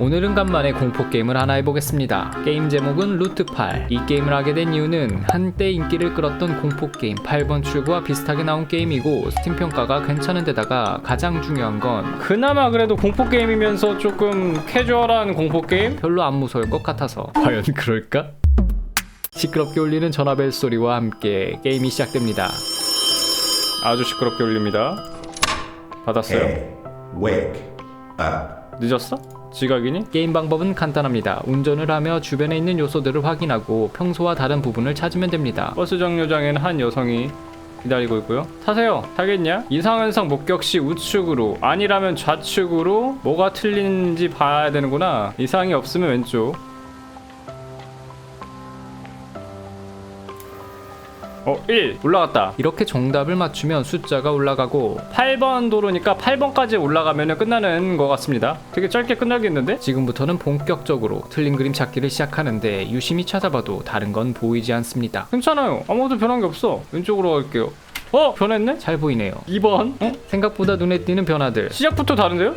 오늘은 간만에 공포 게임을 하나 해보겠습니다. 게임 제목은 루트8. 이 게임을 하게 된 이유는 한때 인기를 끌었던 공포 게임 8번 출구와 비슷하게 나온 게임이고 스팀 평가가 괜찮은 데다가 가장 중요한 건 그나마 그래도 공포 게임이면서 조금 캐주얼한 공포 게임? 별로 안 무서울 것 같아서 과연 그럴까? 시끄럽게 울리는 전화벨 소리와 함께 게임이 시작됩니다. 아주 시끄럽게 울립니다. 받았어요. Hey, wake up. 늦었어? 지각이니? 게임 방법은 간단합니다. 운전을 하며 주변에 있는 요소들을 확인하고 평소와 다른 부분을 찾으면 됩니다. 버스 정류장에는 한 여성이 기다리고 있고요. 타세요. 타겠냐? 이상현상 목격 시 우측으로 아니라면 좌측으로 뭐가 틀린지 봐야 되는구나. 이상이 없으면 왼쪽. 어, 1 올라갔다. 이렇게 정답을 맞추면 숫자가 올라가고 8번 도로니까 8번까지 올라가면 끝나는 것 같습니다. 되게 짧게 끝나겠는데? 지금부터는 본격적으로 틀린 그림 찾기를 시작하는데 유심히 찾아봐도 다른 건 보이지 않습니다. 괜찮아요. 아무것도 변한 게 없어. 왼쪽으로 갈게요. 어? 변했네? 잘 보이네요. 2번. 어? 생각보다 눈에 띄는 변화들. 시작부터 다른데요?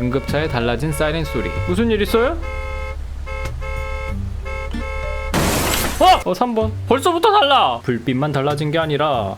응급차에 달라진 사이렌 소리. 무슨 일 있어요? 어! 어 3번. 벌써부터 달라. 불빛만 달라진 게 아니라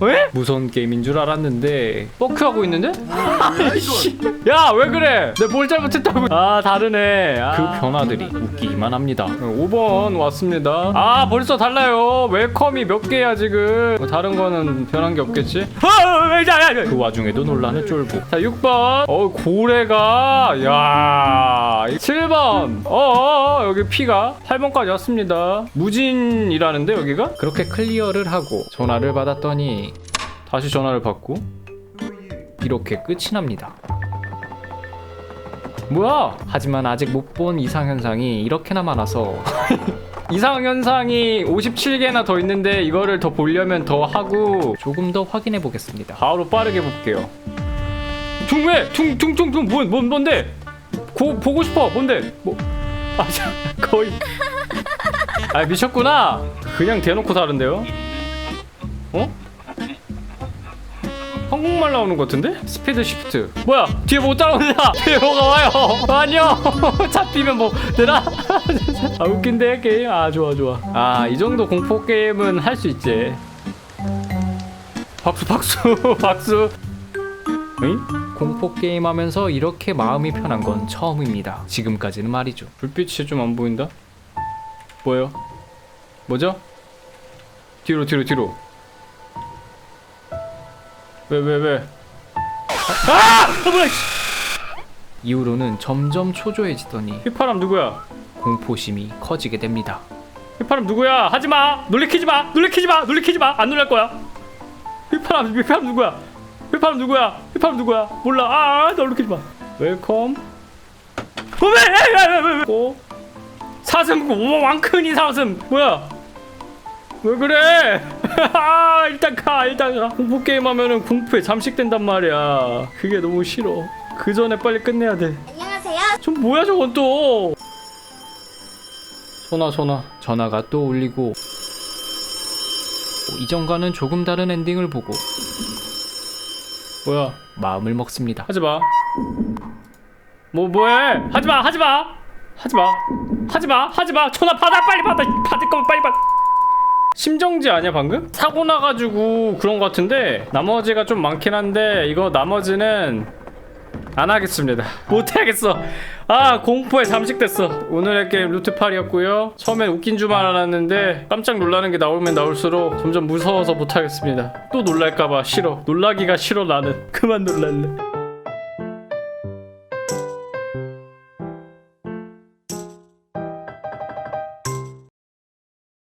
왜? 무서운 게임인 줄 알았는데 뻑큐하고 있는데? 야, 왜 그래? 내가 뭘 잘못했다고? 아, 다르네. 아. 그 변화들이 웃기기만 합니다. 5번 왔습니다. 아, 벌써 달라요. 웰컴이 몇 개야, 지금. 뭐 다른 거는 변한 게 없겠지? 아, 왜, 야, 야, 야. 그 와중에도 논란을 쫄보. 자, 6번. 어, 고래가. 야. 7번. 어, 어, 어, 여기 피가. 8번까지 왔습니다. 무진이라는데, 여기가? 그렇게 클리어를 하고 전화를 받았더니 다시 전화를 받고. 이렇게 끝이 납니다. 뭐야? 하지만 아직 못 본 이상 현상이 이렇게나 많아서 이상 현상이 57개나 더 있는데 이거를 더 보려면 더 하고 조금 더 확인해 보겠습니다. 바로 빠르게 볼게요. 퉁왜? 퉁퉁퉁퉁 뭔, 뭔 뭔데? 고 보고 싶어. 뭔데? 뭐? 아, 자, 거의. 아 미쳤구나. 그냥 대놓고 다른데요? 어? 한국말 나오는 것 같은데? 스피드 시프트. 뭐야? 뒤에 못 따라오냐? 뒤에 뭐가 와요? 아니요. 잡히면 뭐 되나? 아 웃긴데 게임. 아 좋아 좋아. 아 이 정도 공포 게임은 할 수 있지. 박수 박수 박수. 응? 공포 게임 하면서 이렇게 마음이 편한 건 처음입니다. 지금까지는 말이죠. 불빛이 좀 안 보인다. 뭐예요? 뭐죠? 뒤로 뒤로 뒤로. 왜 왜 왜? 아! 어, 뭐야? 씨. 이후로는 점점 초조해지더니 휘파람 누구야? 공포심이 커지게 됩니다. 휘파람 누구야? 하지 마. 놀래키지 마. 놀래키지 마. 놀래키지 마. 안 놀랄 거야. 휘파람 휘파람 누구야? 휘파람 누구야? 휘파람 누구야? 몰라. 아, 아 놀래키지 마. 웰컴. 어, 왜? 왜? 왜? 왜? 왜? 고. 사슴 오, 왕큰이 사슴. 뭐야? 왜 그래? 아, 일단 가. 일단 가. 공포 게임 하면은 공포에 잠식된단 말이야. 그게 너무 싫어. 그 전에 빨리 끝내야 돼. 안녕하세요. 좀 뭐야 저건 또? 전화 전화. 전화가 또 울리고 이전과는 조금 다른 엔딩을 보고 뭐야? 마음을 먹습니다. 하지 마. 뭐 뭐해? 하지 마. 하지 마. 하지 마. 하지 마. 하지 마. 전화 받아. 빨리 받아. 받을 거면 빨리 받아. 심정지 아니야 방금? 사고 나가지고 그런 것 같은데 나머지가 좀 많긴 한데 이거 나머지는 안 하겠습니다. 못 하겠어. 아 공포에 잠식됐어. 오늘의 게임 루트 8이었고요. 처음엔 웃긴 줄만 알았는데 깜짝 놀라는 게 나오면 나올수록 점점 무서워서 못 하겠습니다. 또 놀랄까봐 싫어. 놀라기가 싫어 나는. 그만 놀랄래.